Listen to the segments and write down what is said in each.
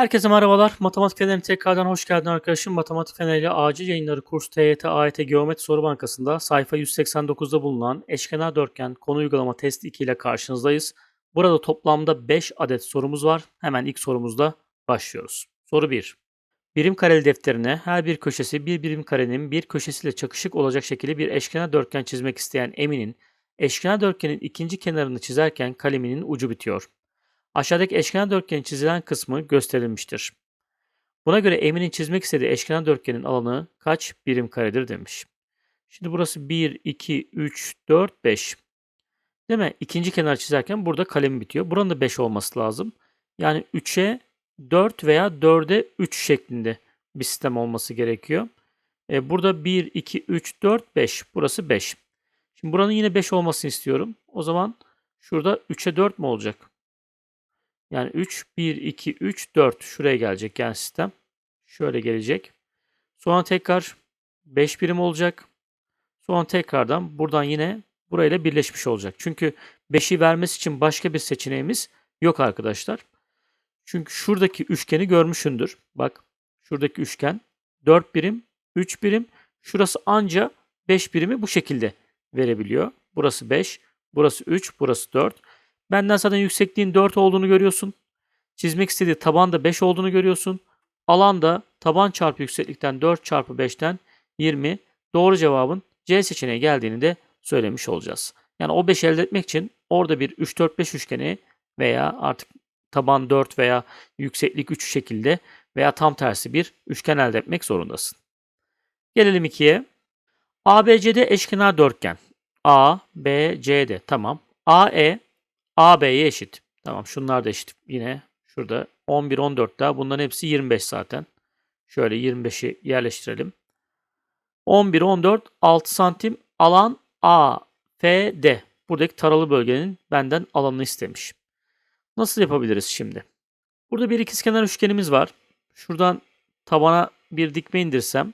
Herkese merhabalar. Matematik Feneri'ne tekrardan hoş geldin arkadaşım. Matematik Feneri acil yayınları kurs TYT AYT Geometri Soru Bankası'nda sayfa 189'da bulunan eşkenar dörtgen konu uygulama testi 2 ile karşınızdayız. Burada toplamda 5 adet sorumuz var. Hemen ilk sorumuzda başlıyoruz. Soru 1. Birim kareli defterine her bir köşesi bir birim karenin bir köşesiyle çakışık olacak şekilde bir eşkenar dörtgen çizmek isteyen Emin'in eşkenar dörtgenin ikinci kenarını çizerken kaleminin ucu bitiyor. Aşağıdaki eşkenar dörtgenin çizilen kısmı gösterilmiştir. Buna göre Emin'in çizmek istediği eşkenar dörtgenin alanı kaç birim karedir demiş. Şimdi burası 1, 2, 3, 4, 5. Değil mi? İkinci kenar çizerken burada kalemi bitiyor. Buranın da 5 olması lazım. Yani 3'e 4 veya 4'e 3 şeklinde bir sistem olması gerekiyor. E, burada 1, 2, 3, 4, 5. Burası 5. Şimdi buranın yine 5 olmasını istiyorum. O zaman şurada 3'e 4 mü olacak? Yani 3, 1, 2, 3, 4 şuraya gelecek yani sistem. Şöyle gelecek. Sonra tekrar 5 birim olacak. Sonra tekrardan buradan yine burayla birleşmiş olacak. Çünkü 5'i vermesi için başka bir seçeneğimiz yok arkadaşlar. Çünkü şuradaki üçgeni görmüşündür. Bak şuradaki üçgen 4 birim, 3 birim. Şurası anca 5 birimi bu şekilde verebiliyor. Burası 5, burası 3, burası 4. Benden zaten yüksekliğin 4 olduğunu görüyorsun. Çizmek istediği taban da 5 olduğunu görüyorsun. Alan da taban çarpı yükseklikten 4 çarpı 5'ten 20. Doğru cevabın C seçeneği geldiğini de söylemiş olacağız. Yani o 5 elde etmek için orada bir 3 4 5 üçgeni veya artık taban 4 veya yükseklik 3 şekilde veya tam tersi bir üçgen elde etmek zorundasın. Gelelim 2'ye. ABCD eşkenar dörtgen. A, B, C'de. Tamam. AE AB'ye eşit. Tamam şunlar da eşit. Yine şurada 11, 14 daha. Bunların hepsi 25 zaten. Şöyle 25'i yerleştirelim. 11, 14, 6 santim alan A, F, D. Buradaki taralı bölgenin benden alanını istemiş. Nasıl yapabiliriz şimdi? Burada bir ikizkenar üçgenimiz var. Şuradan tabana bir dikme indirsem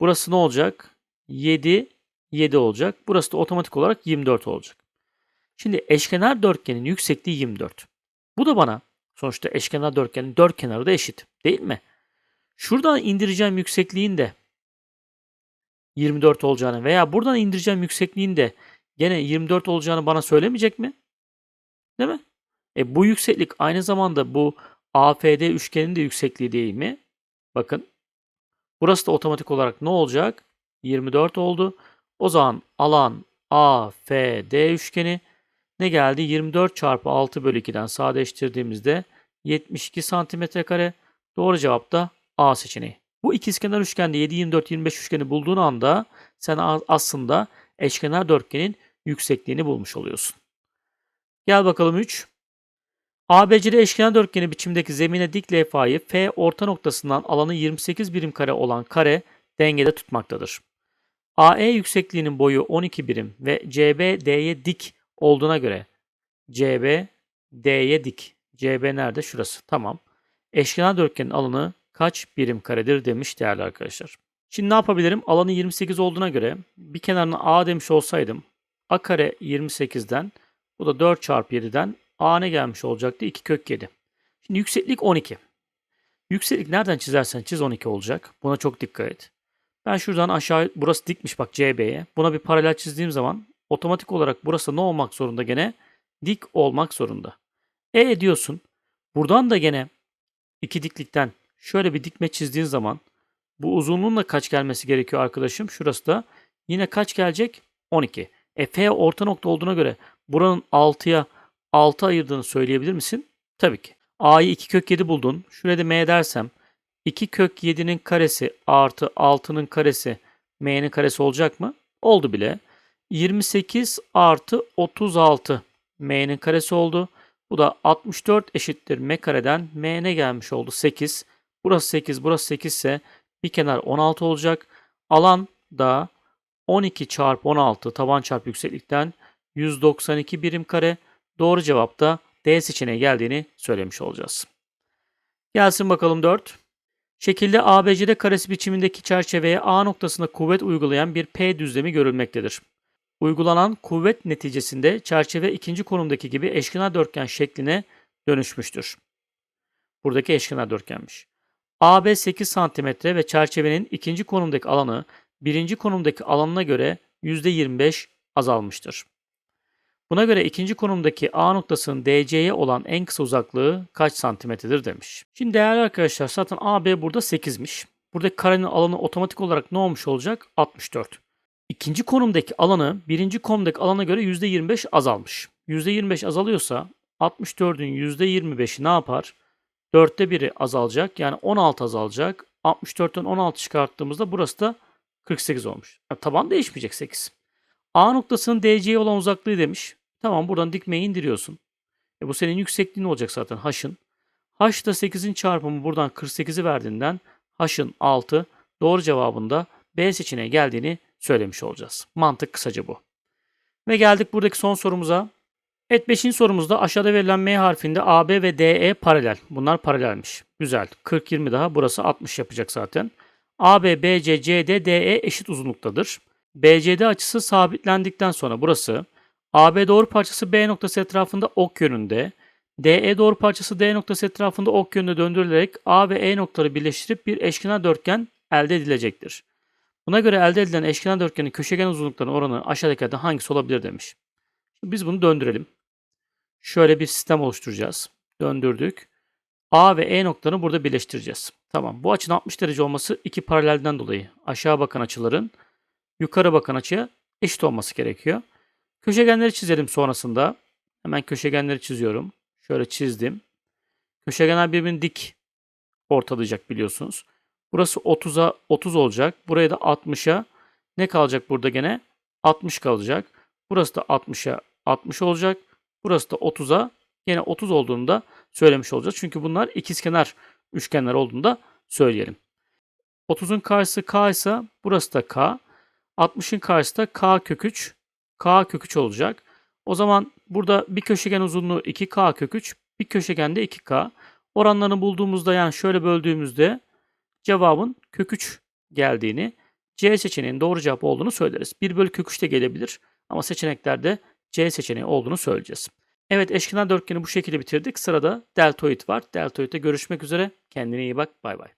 burası ne olacak? 7, 7 olacak. Burası da otomatik olarak 24 olacak. Şimdi eşkenar dörtgenin yüksekliği 24. Bu da bana sonuçta eşkenar dörtgenin dört kenarı da eşit değil mi? Şuradan indireceğim yüksekliğin de 24 olacağını veya buradan indireceğim yüksekliğin de gene 24 olacağını bana söylemeyecek mi? Değil mi? E bu yükseklik aynı zamanda bu AFD üçgenin de yüksekliği değil mi? Bakın. Burası da otomatik olarak ne olacak? 24 oldu. O zaman alan AFD üçgeni ne geldi? 24 çarpı 6 bölü 2'den sadeleştirdiğimizde 72 santimetre kare. Doğru cevap da A seçeneği. Bu ikizkenar üçgende 7, 24, 25 üçgeni bulduğun anda sen aslında eşkenar dörtgenin yüksekliğini bulmuş oluyorsun. Gel bakalım 3. ABCD eşkenar dörtgeni biçimdeki zemine dik levhayı F orta noktasından alanı 28 birim kare olan kare dengede tutmaktadır. AE yüksekliğinin boyu 12 birim ve CB D'ye dik olduğuna göre CB D'ye dik. CB nerede? Şurası. Tamam. Eşkenar dörtgenin alanı kaç birim karedir demiş değerli arkadaşlar. Şimdi ne yapabilirim? Alanı 28 olduğuna göre bir kenarına A demiş olsaydım A kare 28'den bu da 4 çarpı 7'den A ne gelmiş olacaktı? 2 kök 7. Şimdi yükseklik 12. Yükseklik nereden çizersen çiz 12 olacak. Buna çok dikkat et. Ben şuradan aşağı burası dikmiş bak CB'ye. Buna bir paralel çizdiğim zaman otomatik olarak burası ne olmak zorunda gene? Dik olmak zorunda. E diyorsun. Buradan da gene iki diklikten şöyle bir dikme çizdiğin zaman bu uzunluğun da kaç gelmesi gerekiyor arkadaşım? Şurası da yine kaç gelecek? 12. E F orta nokta olduğuna göre buranın 6'ya 6 ayırdığını söyleyebilir misin? Tabii ki. A'yı 2 kök 7 buldun. Şuraya da M dersem 2 kök 7'nin karesi artı 6'nın karesi M'nin karesi olacak mı? Oldu bile. 28 artı 36 m'nin karesi oldu. Bu da 64 eşittir m kareden m ne gelmiş oldu? 8. Burası 8, burası 8 ise bir kenar 16 olacak. Alan da 12 çarpı 16 taban çarpı yükseklikten 192 birim kare. Doğru cevap da D seçeneği geldiğini söylemiş olacağız. Gelsin bakalım 4. Şekilde ABCD karesi biçimindeki çerçeveye A noktasında kuvvet uygulayan bir P düzlemi görülmektedir. Uygulanan kuvvet neticesinde çerçeve ikinci konumdaki gibi eşkenar dörtgen şekline dönüşmüştür. Buradaki eşkenar dörtgenmiş. AB 8 cm ve çerçevenin ikinci konumdaki alanı birinci konumdaki alanına göre %25 azalmıştır. Buna göre ikinci konumdaki A noktasının DC'ye olan en kısa uzaklığı kaç santimetredir demiş. Şimdi değerli arkadaşlar zaten AB burada 8'miş. Buradaki karenin alanı otomatik olarak ne olmuş olacak? 64. İkinci konumdaki alanı birinci konumdaki alana göre %25 azalmış. %25 azalıyorsa 64'ün %25'i ne yapar? 4'te 1'i azalacak. Yani 16 azalacak. 64'ten 16 çıkarttığımızda burası da 48 olmuş. Yani taban değişmeyecek 8. A noktasının DC'ye olan uzaklığı demiş. Tamam buradan dikmeyi indiriyorsun. E bu senin yüksekliğin olacak zaten h'ın. H da 8'in çarpımı buradan 48'i verdiğinden h'ın 6 doğru cevabında B seçeneğe geldiğini söylemiş olacağız. Mantık kısaca bu. Ve geldik buradaki son sorumuza. Evet 5. sorumuzda aşağıda verilen M harfinde AB ve DE paralel. Bunlar paralelmiş. Güzel. 40-20 daha. Burası 60 yapacak zaten. AB, BC, CD, DE eşit uzunluktadır. BCD açısı sabitlendikten sonra burası AB doğru parçası B noktası etrafında ok yönünde, DE doğru parçası D noktası etrafında ok yönünde döndürülerek A ve E noktaları birleştirip bir eşkenar dörtgen elde edilecektir. Buna göre elde edilen eşkenar dörtgenin köşegen uzunluklarının oranı aşağıdakilerden hangisi olabilir demiş. Biz bunu döndürelim. Şöyle bir sistem oluşturacağız. Döndürdük. A ve E noktalarını burada birleştireceğiz. Tamam. Bu açının 60 derece olması iki paralelden dolayı aşağı bakan açıların yukarı bakan açıya eşit olması gerekiyor. Köşegenleri çizelim sonrasında. Hemen köşegenleri çiziyorum. Şöyle çizdim. Köşegenler birbirini dik ortalayacak biliyorsunuz. Burası 30'a 30 olacak. Buraya da 60'a ne kalacak burada gene? 60 kalacak. Burası da 60'a 60 olacak. Burası da 30'a gene 30 olduğunu da söylemiş olacağız. Çünkü bunlar ikizkenar üçgenler olduğunu da söyleyelim. 30'un karşısı k ise burası da k. 60'ın karşısı da k kök 3. k kök 3 olacak. O zaman burada bir köşegen uzunluğu 2k kök 3, bir köşegende 2k. Oranlarını bulduğumuzda yani şöyle böldüğümüzde cevabın kök 3 geldiğini, C seçeneğinin doğru cevap olduğunu söyleriz. 1 bölü kök 3 de gelebilir ama seçeneklerde C seçeneği olduğunu söyleyeceğiz. Evet eşkenar dörtgeni bu şekilde bitirdik. Sırada deltoid var. Deltoid'de görüşmek üzere. Kendine iyi bak. Bay bay.